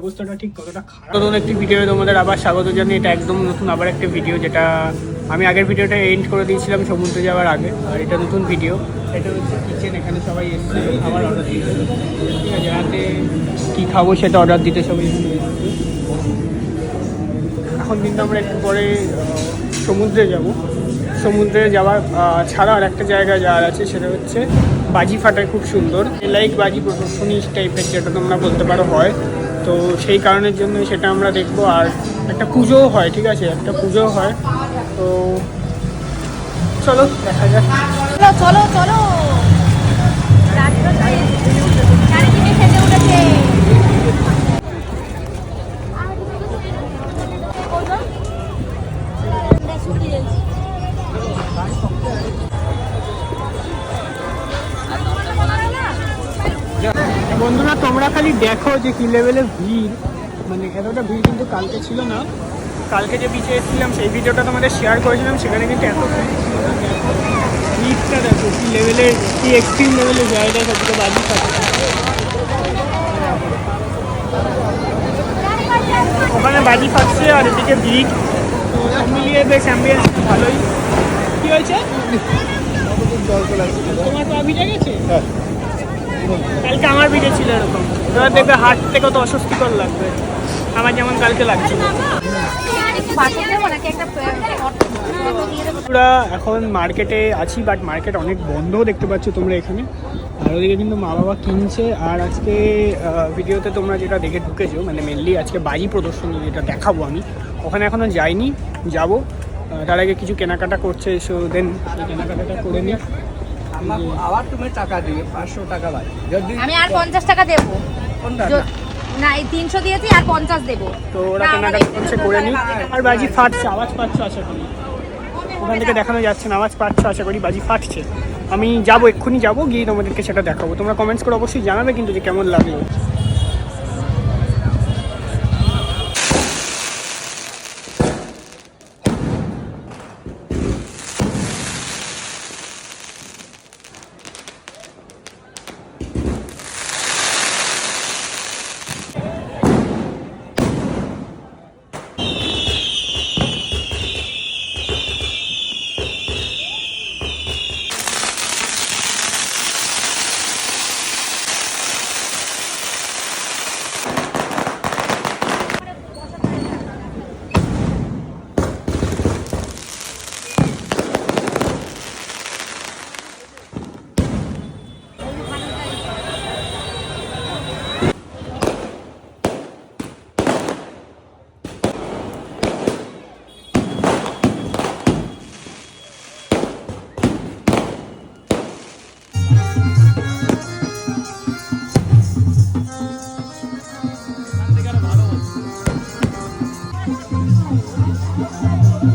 অবস্থাটা ঠিক নতুন একটি ভিডিও তোমাদের আবার স্বাগত জানাই এটা একদম নতুন আবার একটা ভিডিও যেটা আমি আগের ভিডিওটা এন্ড করে দিয়েছিলাম সমুদ্রে যাওয়ার আগে, আর এটা নতুন ভিডিও এটা হচ্ছে কিচেন এখানে সবাই এসছে খাবার অর্ডার কী খাব সেটা অর্ডার দিতে সবাই এখন কিন্তু আমরা একটু পরে সমুদ্রে যাব। সমুদ্রে যাওয়ার ছাড়া আর একটা জায়গায় যাওয়ার আছে, সেটা হচ্ছে বাজি ফাটায় খুব সুন্দর। লাইক বাজি প্রদর্শনী টাইপের যেটা তোমরা বলতে পারো হয়। তো সেই কারণের জন্য সেটা আমরা দেখব। আর একটা পুজোও হয়, ঠিক আছে? একটা পুজো হয়। তো চলো, দেখা যাক। চলো চলো। বন্ধুরা তোমরা খালি দেখো যে কি লেভেলের ভিড়। মানে এতটা ভিড় কিন্তু কালকে ছিল না। কালকে যে বিচে এসেছিলাম সেই ভিডিওটা তোমাদের শেয়ার করেছিলাম সেখানে কিন্তু এত ভিড়টা দেখো কি লেভেলের কি এক্সট্রিম লেভেলের জায়গায় সবথেকে বাজি থাকে ওখানে বাজি ফাটছে আর এদিকে ভিড়। তো সব মিলিয়ে বেশ অ্যাম্বিয়েন্স ভালোই। কি হয়েছে? তোমার পা ভিজে গেছে কালকে আমার ভিডিও ছিল এরকম। এবার দেখবে হাঁটতে কত অস্বস্তিকর লাগবে। আমার যেমন কালকে আমরা এখন মার্কেটে আছি বাট মার্কেট অনেক বন্ধও দেখতে পাচ্ছ তোমরা এখানে। আর ওদিকে কিন্তু মা বাবা কিনছে, আর আজকে ভিডিওতে তোমরা যেটা দেখে ঢুকেছো মানে মেনলি আজকে বাজি প্রদর্শনী যেটা দেখাবো আমি। ওখানে এখনও যাইনি, যাব। তার আগে কিছু কেনাকাটা করছে সো দেন কেনাকাটাটা করে নিই। আমার আবার তুমি টাকা দিবে পাঁচশো টাকা লাগে যদি আমি আর পঞ্চাশ টাকা দেবো। কোনটা? না এই তিনশো দিয়েছি আর পঞ্চাশ দেবো। তো ওরা না, কেনাকাটা করছে করে নিই আর বাজি ফাটছে আওয়াজ পাচ্ছ আশা করি। ওখান থেকে দেখানো যাচ্ছে না আওয়াজ পাচ্ছ আশা করি বাজি ফাটছে। আমি যাব এক্ষুনি যাব গিয়ে তোমাদেরকে সেটা দেখাবো। তোমরা কমেন্টস করে অবশ্যই জানাবে কিন্তু যে কেমন লাগল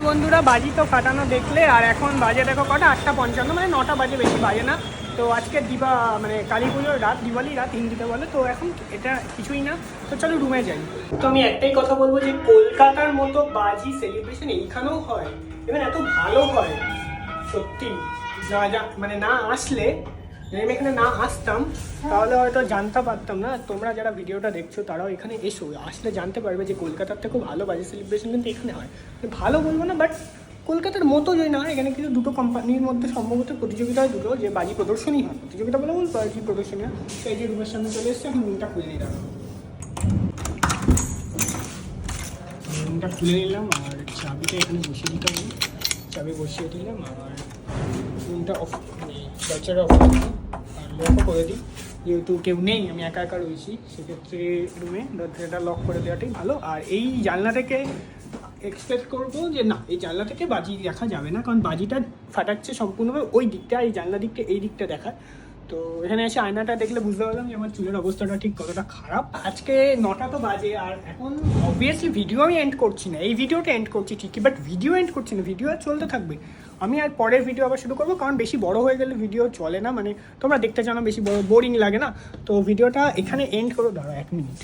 বন্ধুরা, বাজি তো কাটানো দেখলে, আর এখন বাজে দেখো কটা? আটটা পঞ্চান্ন মানে নটা বাজে বেশি বাজে না। তো আজকে দিবা মানে কালী পুজোর রাত, দিওয়ালি রাত, হিন্দিতে বলে, তো এখন এটা কিছুই না। তো চলো রুমে যাই। তো আমি একটাই কথা বলব যে, কলকাতার মতো বাজি সেলিব্রেশন এইখানেও হয়। এবং এত ভালো হয়। সত্যি, যা যা মানে না আসলে যদি আমি এখানে না আসতাম, তাহলে হয়তো জানতে পারতাম না। তোমরা যারা ভিডিওটা দেখছ, তারাও এখানে এসো। আসলে জানতে পারবে যে কলকাতার থেকেও ভালো বাজে সেলিব্রেশন কিন্তু এখানে হয়। ভালো বলব না বাট কলকাতার মতো যদি না। এখানে কিন্তু দুটো কোম্পানির মধ্যে সম্ভবত প্রতিযোগিতা দুটো, যে বাজি প্রদর্শনী হয়। প্রতিযোগিতা বলে বল বাজি প্রদর্শনী হয়। এই যে রুমের সামনে চলে এসছে, এখন রুমটা খুলে নিলাম। রুমটা খুলে নিলাম, আর চাবিটা এখানে বসিয়ে দিতে হবে। চাবি বসিয়ে দিলাম, আর রুমটা অফ দরজাটা অফ আর লকও করে দিই যেহেতু কেউ নেই, আমি একা একা রয়েছি, সেক্ষেত্রে রুমে দরজাটা লক করে দেওয়াটাই ভালো। আর এই জানলা থেকে এক্সপেক্ট করব যে না, এই জানলা থেকে বাজি দেখা যাবে না, কারণ বাজিটা ফাটাচ্ছে সম্পূর্ণভাবে ওই দিকটা, এই জানলা দিকটা, এই দিকটা দেখায় তো এখানে এসে আয়নাটা দেখলে বুঝতে পারলাম যে আমার চুলের অবস্থাটা ঠিক কতটা খারাপ। আজকে নটা তো বাজে, আর এখন অবভিয়াসলি ভিডিও আমি এন্ড করছি না। এই ভিডিওটা এন্ড করছি ঠিকই বাট ভিডিও এন্ড করছি না। ভিডিও আর চলতে থাকবে। আমি আর পরের ভিডিও আবার শুরু করব, কারণ বেশি বড় হয়ে গেলে ভিডিও চলে না মানে তোমরা দেখতে চাও না বেশি বড় বোরিং লাগে না। তো ভিডিওটা এখানে এন্ড করো দাঁড়া এক মিনিট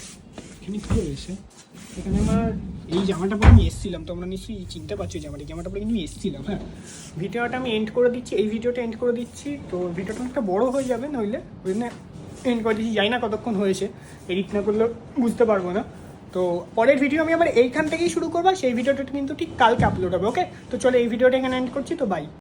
এখানে কী হয়েছে এখানে আমার, এই জামাটা পরে আমি এসেছিলাম, তোমরা নিশ্চয়ই চিনতে পারছ জামাটা জামাটা পরে কিন্তু এসেছিলাম হ্যাঁ। ভিডিওটা আমি এন্ড করে দিচ্ছি, এই ভিডিওটা এন্ড করে দিচ্ছি, তো ভিডিওটা অনেকটা বড় হয়ে যাবে, নইলে ওই জন্য এন্ড করে দিচ্ছি, জানি না কতক্ষণ হয়েছে এডিট না করলে বুঝতে পারব না। তো পরের ভিডিও আমি আবার এইখান থেকেই শুরু করব সেই ভিডিওটা কিন্তু ঠিক কালকে আপলোড হবে ওকে তো চলো এই ভিডিওটা এখানে এন্ড করছি, তো বাই